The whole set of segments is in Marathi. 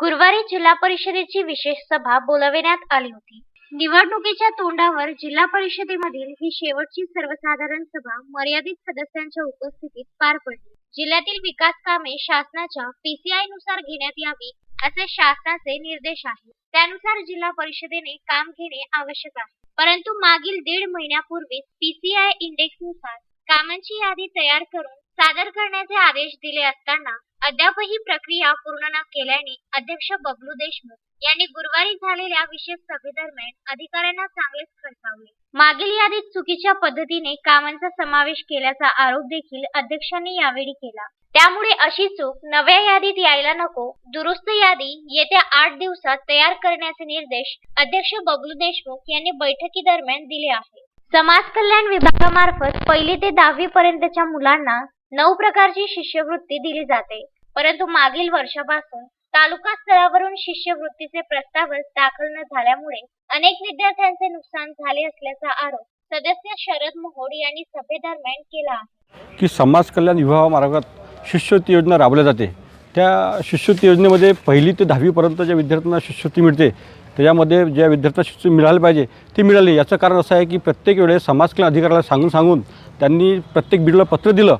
गुरुवारी जिल्हा परिषदेची विशेष सभा बोलाविण्यात आली होती. निवडणुकीच्या तोंडावर जिल्हा परिषदेमधील ही शेवटची सर्वसाधारण सभा मर्यादित सदस्यांच्या उपस्थितीत पार पडली. जिल्ह्यातील विकास कामे शासनाच्या पीसीआयनुसार घेण्यात यावी असे शासनाचे निर्देश आहेत. त्यानुसार जिल्हा परिषदेने काम घेणे आवश्यक आहे. परंतु मागील दीड महिन्यापूर्वीच पीसीआय इंडेक्सनुसार कामांची यादी तयार करून सादर करण्याचे आदेश दिले असताना अद्यापही प्रक्रिया पूर्ण न केल्याने अध्यक्ष बबलू देशमुख यांनी गुरुवारी झालेल्या विशेष सभेदरम्यान अधिकाऱ्यांना चांगलेच खडसावले मागील यादीत चुकीच्या पद्धतीने कामांचा समावेश केल्याचा आरोप देखील अध्यक्षांनी यावेळी केला. त्यामुळे अशी चूक नव्या यादीत यायला नको दुरुस्त यादी येत्या आठ दिवसात तयार करण्याचे निर्देश अध्यक्ष बबलू देशमुख यांनी बैठकीदरम्यान दिले आहे समाज कल्याण विभागामार्फत पहिली ते दहावी पर्यंतच्या मुलांना नऊ प्रकारची शिष्यवृत्ती दिली जाते. परंतु मागील वर्षापासून तालुका स्तरावरून शिष्यवृत्तीचे प्रस्तावच दाखल न झाल्यामुळे अनेक विद्यार्थ्यांचे नुकसान झाले असल्याचा आरोप सदस्य शरद मोहोड यांनी सभेदरम्यान केला आहे. की समाज कल्याण विभागामार्फत शिष्यवृत्ती योजना राबवल्या जाते. त्या शिष्यवृत्ती योजनेमध्ये पहिली ते दहावीपर्यंत ज्या विद्यार्थ्यांना शिष्यवृत्ती मिळते. त्याच्यामध्ये ज्या विद्यार्थ्यांना शिष्यवृत्ती मिळाली पाहिजे ती मिळाली. याचं कारण असं आहे की प्रत्येक वेळेस समाज कल्याण अधिकाऱ्याला सांगून सांगून त्यांनी प्रत्येक बिडला पत्र दिलं.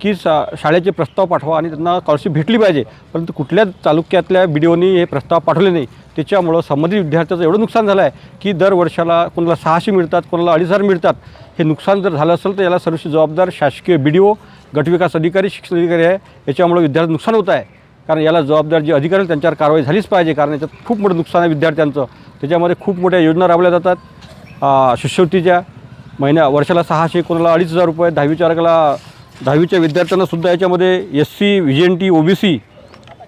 की शा शाळेचे प्रस्ताव पाठवा आणि त्यांना स्कॉलरशिप भेटली पाहिजे. परंतु कुठल्याच तालुक्यातल्या बी डी ओनी हे प्रस्ताव पाठवले नाही. त्याच्यामुळं संबंधित विद्यार्थ्याचं एवढं नुकसान झालं आहे की दर वर्षाला कोणाला सहाशे मिळतात कोणाला अडीच हजार मिळतात. हे नुकसान जर झालं असेल तर याला सर्वशी जबाबदार शासकीय बी डी ओ गटविकास अधिकारी शिक्षण अधिकारी आहे. याच्यामुळं विद्यार्थी नुकसान होत आहे. कारण याला जबाबदार जे अधिकारी त्यांच्यावर कारवाई झालीच पाहिजे. कारण याच्यात खूप मोठं नुकसान आहे विद्यार्थ्यांचं. त्याच्यामध्ये खूप मोठ्या योजना राबवल्या जातात. शिष्यवृत्तीच्या महिन्या वर्षाला सहाशे कोणाला अडीच हजार रुपये दहावीच्या वर्गाला दहावीच्या विद्यार्थ्यांनासुद्धा याच्यामध्ये S C V N T O B C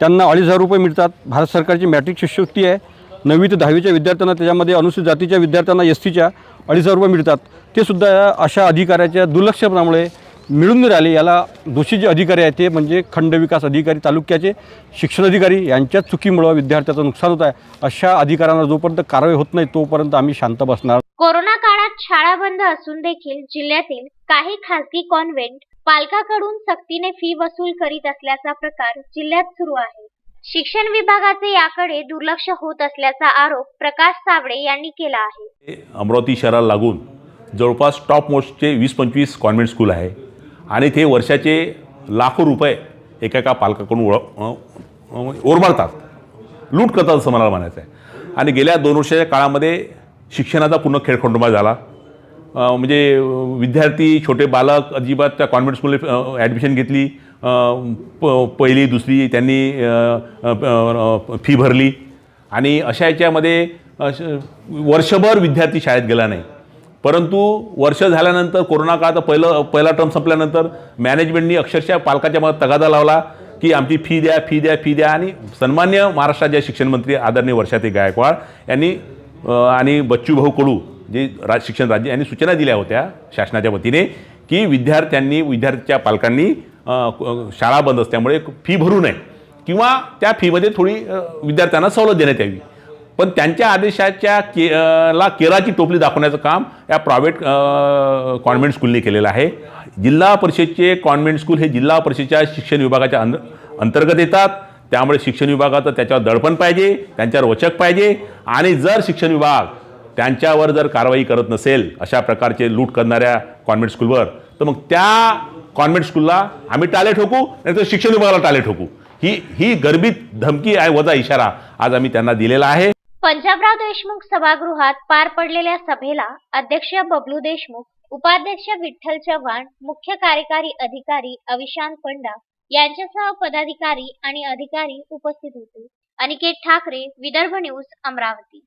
त्यांना अडीच हजार रुपये मिळतात. भारत सरकारची मॅट्रिक शिष्यवृत्ती आहे. नववी ते दहावीच्या विद्यार्थ्यांना त्याच्यामध्ये अनुसूचित जातीच्या विद्यार्थ्यांना एस सीच्या अडीच हजार रुपये मिळतात. ते सुद्धा अशा अधिकाऱ्याच्या दुर्लक्षपणामुळे मिळून राहिले. याला दोषी जे अधिकारी आहेत ते म्हणजे खंड विकास अधिकारी तालुक्याचे शिक्षण अधिकारी यांच्या चुकीमुळं विद्यार्थ्याचं नुकसान होत आहे. अशा अधिकाऱ्यांना जोपर्यंत कारवाई होत नाही तोपर्यंत आम्ही शांत बसणार. कोरोना काळात शाळा बंद असून देखील जिल्ह्यातील काही खासगी कॉन्व्हेंट पालकाकडून सक्तीने फी वसूल करीत असल्याचा प्रकार जिल्ह्यात सुरू आहे. शिक्षण विभागाचे याकडे दुर्लक्ष होत असल्याचा आरोप प्रकाश सावळे यांनी केला आहे. अमरावती शहराला लागून जवळपास टॉप मोस्टचे वीस पंचवीस कॉन्व्हेंट स्कूल आहे. आणि ते वर्षाचे लाखो रुपये एका एका पालकाकडून ओळ ओरमारतात लूट करतात असं मला म्हणायचं आहे आणि गेल्या दोन वर्षाच्या काळामध्ये शिक्षणाचा पूर्ण खेळखंडोबा झाला. म्हणजे विद्यार्थी छोटे बालक अजिबात त्या कॉन्व्हेंट स्कूलला ॲडमिशन घेतली. प पहिली दुसरी त्यांनी फी भरली. आणि अशा याच्यामध्ये वर्षभर विद्यार्थी शाळेत गेला नाही. परंतु वर्ष झाल्यानंतर कोरोना काळात पहिलं पहिला टर्म संपल्यानंतर मॅनेजमेंटनी अक्षरशः पालकाच्या मनात तगादा लावला की आमची फी द्या फी द्या फी द्या. आणि सन्मान्य महाराष्ट्राचे शिक्षणमंत्री आदरणीय वर्षाती गायकवाड यांनी आणि बच्चूभाऊ कडू जे राज शिक्षण राज्य यांनी सूचना दिल्या होत्या शासनाच्या वतीने की विद्यार्थ्यांनी विद्यार्थ्याच्या पालकांनी शाळा बंद असल्यामुळे फी भरू नये. किंवा त्या फीमध्ये थोडी विद्यार्थ्यांना सवलत देण्यात यावी. पण त्यांच्या आदेशाच्या के ला केराची टोपली दाखवण्याचं काम या प्रायव्हेट कॉन्व्हेंट स्कूलने केलेलं आहे. जिल्हा परिषदचे कॉन्व्हेंट स्कूल हे जिल्हा परिषदेच्या शिक्षण विभागाच्या अंत अंतर्गत येतात. त्यामुळे शिक्षण विभागाचं त्याच्यावर दडपण पाहिजे त्यांच्यावर वचक पाहिजे. आणि जर शिक्षण विभाग त्यांच्यावर जर कारवाई करत नसेल अशा प्रकारचे लूट करणाऱ्या कॉन्व्हेंट स्कूलवर तर मग त्या कॉन्व्हेंट स्कूलला आम्ही टाळे ठोकू नाहीतर शिक्षण विभागाला टाळे ठोकू. ही ही गर्भित धमकी आहे वजा इशारा आज आम्ही त्यांना दिलेला आहे. पंजाबराव देशमुख सभागृहात पार पडलेल्या सभेला अध्यक्ष बबलू देशमुख उपाध्यक्ष विठ्ठल चव्हाण मुख्य कार्यकारी अधिकारी अविशांत पंडा यांच्यासह पदाधिकारी आणि अधिकारी उपस्थित होते. अनिकेत ठाकरे विदर्भ न्यूज अमरावती.